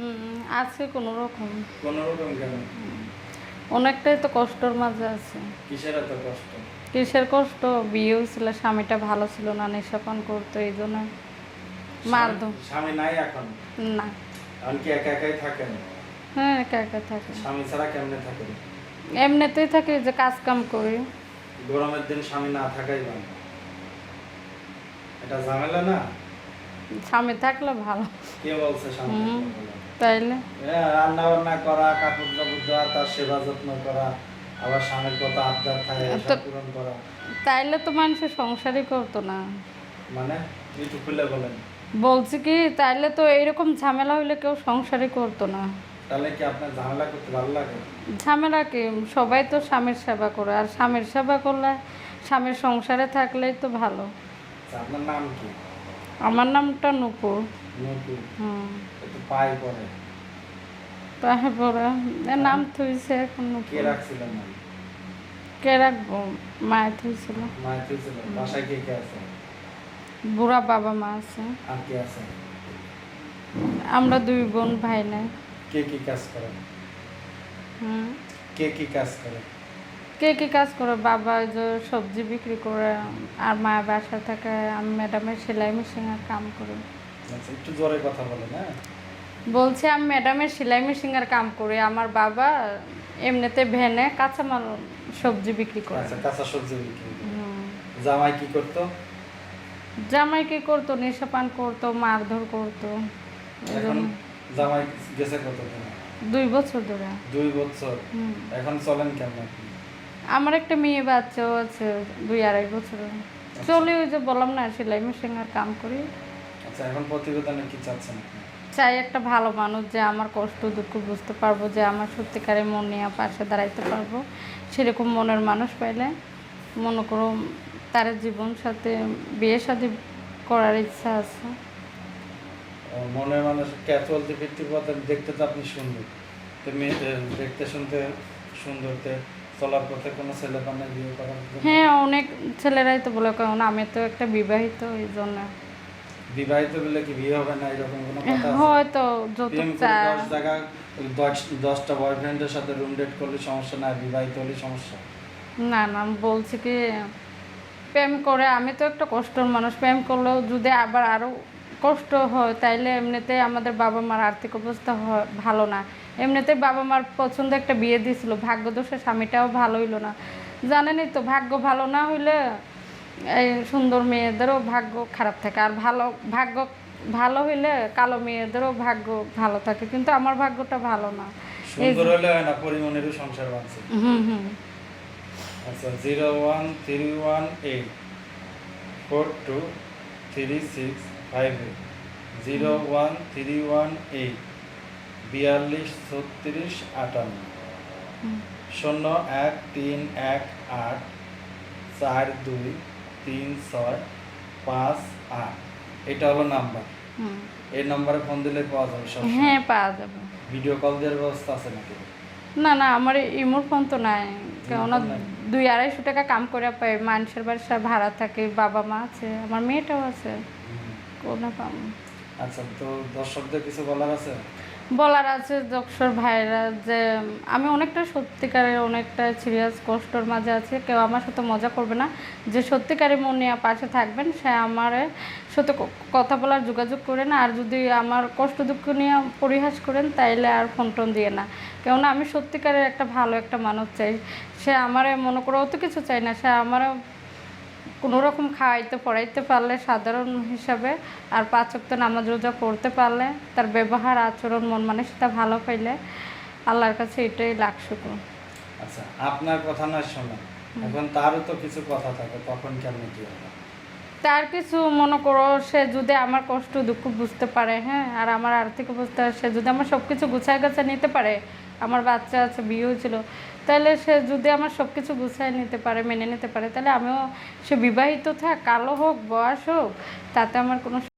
হুম আছে কোনো রকম। কোনো রকম কেন? অনেকটাই তো কষ্টর মাঝে আছে। কিসের এত কষ্ট? কিসের কষ্ট? বিয়ে হয়েছিল স্বামীটা ভালো ছিল না নেশাপান করতো এই জন্য মার স্বামী- নাই এখন? না। এখন কি একা একাই থাকেন? হ্যাঁ একা একা থাকে। স্বামী ছাড়া কেমনে থাকেন? এমনিতেই থাকে যে কাজ কাম করি। গরমের দিন স্বামী না থাকাই ভালো। এটা ঝামেলা না? স্বামী থাকলে ভালো। কে বলছে স্বামী? তাইলে? হ্যাঁ, রান্না বান্না করা কাপড় কাপড় দেওয়া তার সেবা যত্ন করা আবার স্বামীর কত আবদার থাকে পূরণ করা। তাইলে তো মানুষের সংসারই করতো না। মানে? একটু খুলে বলেন। বলছি কি তাইলে তো এইরকম ঝামেলা হইলে কেউ সংসারই করতো না। তাহলে কি আপনার ঝামেলা করতে ভালো লাগে? ঝামেলা কি? সবাই তো স্বামীর সেবা করে আর স্বামীর সেবা করলে স্বামীর সংসারে থাকলেই তো ভালো। আপনার নাম কি? আমার নামটা নুপুর। নতুন হুম। একটু পাই পরে তারপরে এ নাম থুইছে এখন কে নুপুর কে রাখব? মায়ের থুইছিল। মায়ের ছিল বাসায় কে কে আছে? বুড়া বাবা মা আছে। আর কে আছে? আমরা দুই বোন ভাই নাই। কে কি কাজ করে? হুম। কে কি কাজ করে? কে কি কাজ করে? বাবা যে সবজি বিক্রি করে আর মা বাসা থাকে আমি ম্যাডামের সেলাই মেশিনের কাম করি। আচ্ছা একটু জোরে কথা বলেন হ্যাঁ বলছি আমি ম্যাডামের সেলাই মেশিনের কাম করি। আমার বাবা এমনিতে ভ্যানে কাঁচামাল সবজি বিক্রি করে। আচ্ছা কাঁচা সবজি বিক্রি জামাই কি করতো? জামাই কি করতো? নেশা পান করতো মারধর করতো। এখন জামাই গেছে কত দুই বছর ধরে। দুই বছর? এখন চলেন কেমন আমার একটা মেয়ে বাচ্চাও আছে দুই আড়াই বছরের। চলে ওই যে বললাম না সেলাই মেশিনের কাম করি। আচ্ছা এখন প্রতিবেদনে কি চাচ্ছেন আপনি? চাই একটা ভালো মানুষ যে আমার কষ্ট দুঃখ বুঝতে পারব যে আমার সত্যিকারে মন নিয়ে পাশে দাঁড়াইতে পারব। সেরকম মনের মানুষ পাইলে মনে করো তার জীবন সাথে বিয়ে সাথে করার ইচ্ছা আছে। মনের মানুষ ক্যাচ বলতে ফিরতে পথে দেখতে তো আপনি সুন্দর। তো মেয়ে দেখতে শুনতে সুন্দরতে চলার পথে কোনো ছেলে বিয়ে করার হ্যাঁ অনেক ছেলেরাই তো বলে কারণ আমি তো একটা বিবাহিত এই জন্য বিবাহিত বলে কি বিয়ে হবে না? এরকম কোনো কথা হয়তো দশ জায়গা দশটা বয়ফ্রেন্ডের সাথে রুম ডেট করলে সমস্যা না বিবাহিত হলে সমস্যা? না না আমি বলছি কি প্রেম করে আমি তো একটা কষ্টর মানুষ। প্রেম করলেও যদি আবার আরও কষ্ট হয় তাইলে এমনিতে আমাদের বাবা মার আর্থিক অবস্থা ভালো না। এমনিতে বাবা মার পছন্দ একটা বিয়ে দিয়েছিল ভাগ্যদোষে স্বামীটাও ভালো হইল না। জানেনই তো ভাগ্য ভালো না হইলে এই সুন্দর মেয়েদেরও ভাগ্য খারাপ থাকে। আর ভালো ভাগ্য ভালো হইলে কালো মেয়েদেরও ভাগ্য ভালো থাকে। কিন্তু আমার ভাগ্যটা ভালো না। সুন্দর হলে হয় না পরিমণেরও সংসার বাঁধছে। হুম হুম। আচ্ছা zero one three one eight four two three six five eight zero one three one eight বিয়াল্লিশ ছত্রিশ আটান্ন শূন্য এক তিন এক আট চার দুই তিন ছয় পাঁচ আট। এটা হলো নাম্বার। এই নাম্বারে ফোন দিলে পাওয়া যাবে সব হ্যাঁ পাওয়া যাবে। ভিডিও কল দেওয়ার ব্যবস্থা আছে নাকি? না না আমার ইমোর ফোন তো নাই। কেননা? দুই আড়াইশো টাকা কাম করে পাই মানুষের বাসা ভাড়া থাকে বাবা মা আছে আমার মেয়েটাও আছে। কোনো পাম আচ্ছা তো দর্শকদের কিছু বলার আছে? বলার আছে দক্ষর ভাইরা যে, আমি অনেকটা সত্যিকারের, অনেকটা সিরিয়াস কষ্টর মাঝে আছে। কেউ আমার সাথে মজা করবে না। যে সত্যিকারের মন নিয়ে পাশে থাকবেন, সে আমার সাথে কথা বলার যোগাযোগ করেন আর যদি আমার কষ্ট দুঃখ নিয়ে পরিহাস করেন, তাইলে আর ফোন টোন দিয়ে না। কেননা আমি সত্যিকারের একটা ভালো একটা মানুষ চাই। সে আমার মনে করে অত কিছু চাই না। সে আমার কোনো রকম খাওয়াইতে পড়াইতে পারলে সাধারণ হিসাবে আর পাঁচ ওয়াক্ত নামাজ রোজা পড়তে পারলে তার ব্যবহার আচরণ মন মানসিকতা ভালো পাইলে আল্লাহর কাছে এটাই লাখ শুকুর। আচ্ছা আপনার কথা না শোনা এখন তারও তো কিছু কথা থাকে তখন কেমন কি হবে? তার কিছু মনে করো সে যদি আমার কষ্ট দুঃখ বুঝতে পারে হ্যাঁ আর আমার আর্থিক অবস্থা সে যদি আমার সব কিছু গুছায় গাছা নিতে পারে আমার বাচ্চা আছে বিয়ে হয়েছিল তাহলে সে যদি আমার সব কিছু গুছায় নিতে পারে, মেনে নিতে পারে, তাহলে আমিও সে বিবাহিত থাক, কালো হোক, বয়স হোক, তাতে আমার কোনো